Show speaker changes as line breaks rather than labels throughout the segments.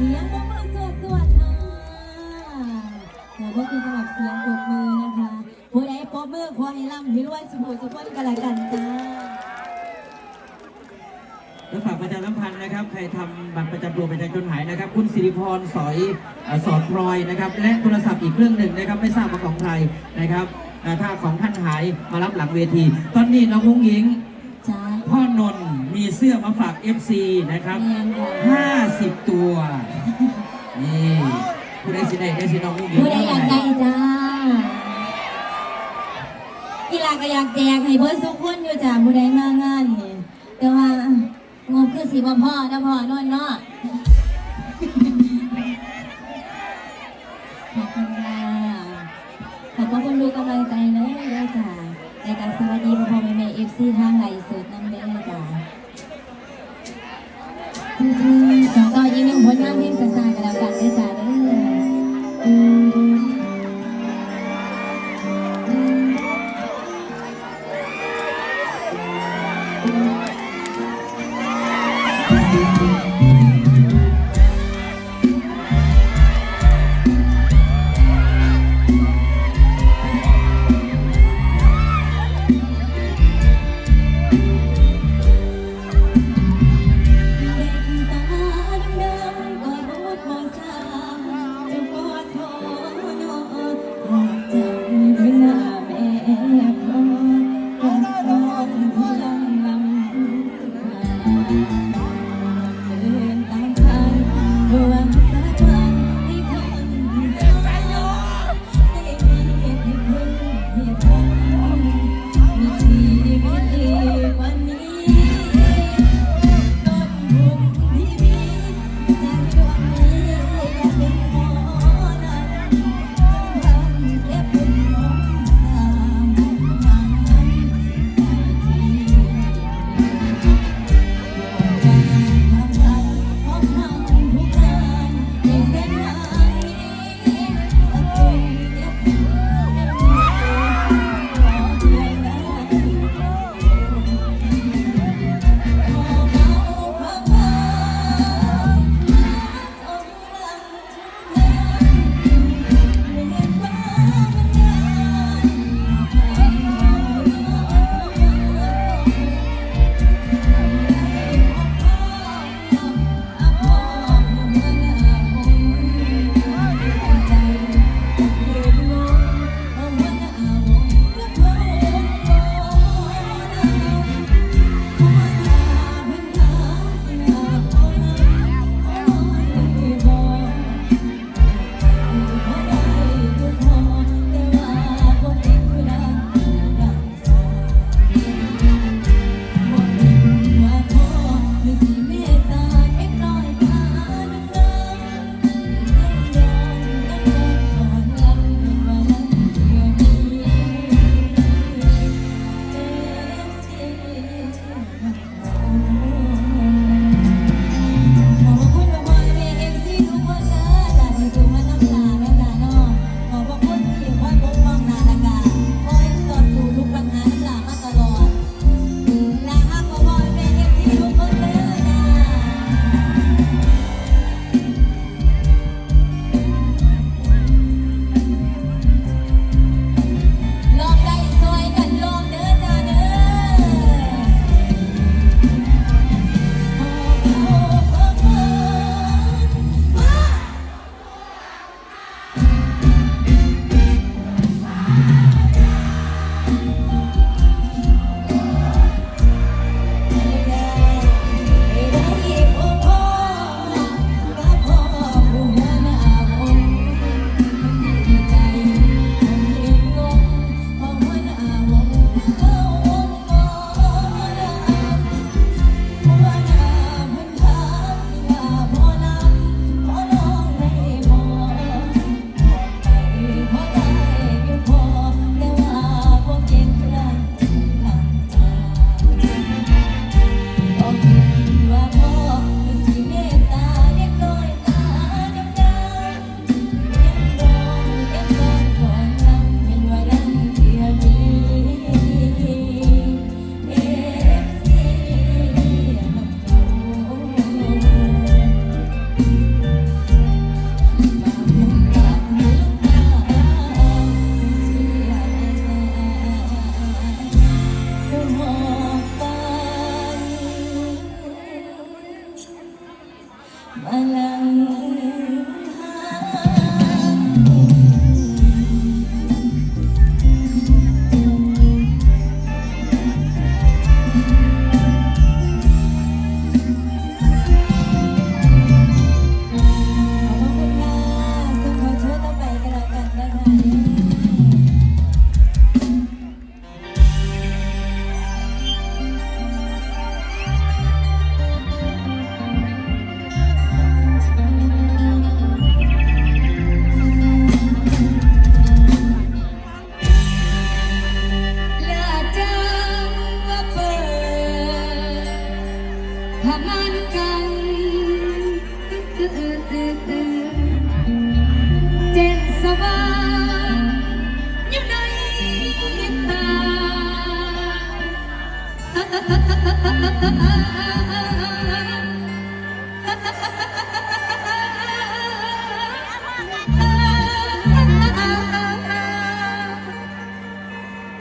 สียงปรบมือสวดสวดค่ะขอบคุณสำหรับเสียงปรบมือนะคะผู้ใดปรบมือขอให้ร่ำให้รวยสุขสุขคนกันละกันจ้า
แล้วฝากประชาสัมพันธ์นะครับ ใครทำบัตรประจำตัวประชาชนหายนะครับ คุณสิริพรสอยเอ่อสอดพลอยนะครับ และโทรศัพท์อีกเครื่องหนึ่งนะครับ ไม่ทราบว่าของใครนะครับเอ่อถ้าของท่านหายมารับหลังเวที ตอนนี้น้องมุ้งหญิง
จ้า
พ่อนนท์ มีเสื้อมาฝาก FC นะครับ
เรียนค่ะ
50 ตัว นี่ผู้ใดสิได้ได้สิน้องมุ้งหญิง
ผู้ใดอยากได้จ้าอีหลาก็อยากแจกให้เบิร์ดสุกคนอยู่จ้าผู้ใดมางานนี่แต่ว่างบคือสีบ่พ่อนะพ่อนอนเนาะขอบคุณค่ะขอบคุณดูกำลังใจเนอะด้วยจ้าในการสวัสดีพ่อพ่อแม่แม่เอฟซีทางไหลฟ์สดนั่นเด้อจ้า ต่ออีกหนึ่งผลงานเพลงสั้นๆกันแล้วกัน
ได้จ้า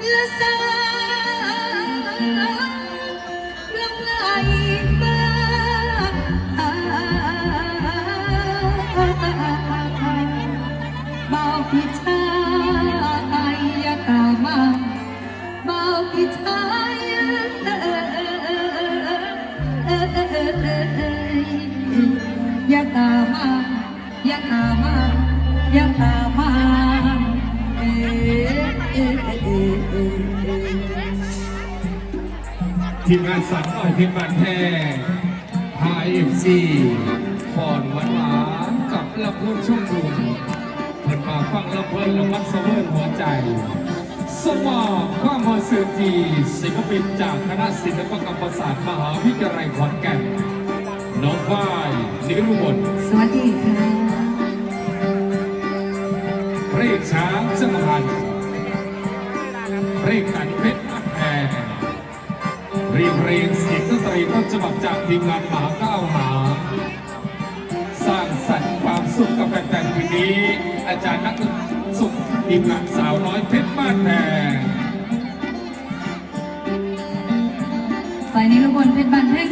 และสายลงไหลมาเบาพิชายยาตามาเบาพิชายยาตามาอยาตามาอยาตามา
ทีมงานสันอ่อยเพชรบานแท้พาเอฟซีฟอนหวานหวานกับลำพูนชุ่มรุมเพิ่นมาฟังลำเพลินละมันสะเวิร์นหัวใจ สมองความมอสือทีศิลปินจากคณะศิลปกรรมศาสตร์มหาวิทยาลัยขอนแก่นน้องฝ้ายนิรุบล
สวัสดีค่ะ
เพลงช้างจังหันเพลงกันเพชร เรียงเรียงเสียงดนตรีต้นฉบับจากทีมงานมาก้าวหา สร้างสรรค์ความสุขกับแฟนๆคืนนี้ อาจารย์นักสุขทีมงานสาวน้อยเพชรบ้านแพง
ฝ่ายนี้ลุงพลเพชรบันแพง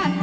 า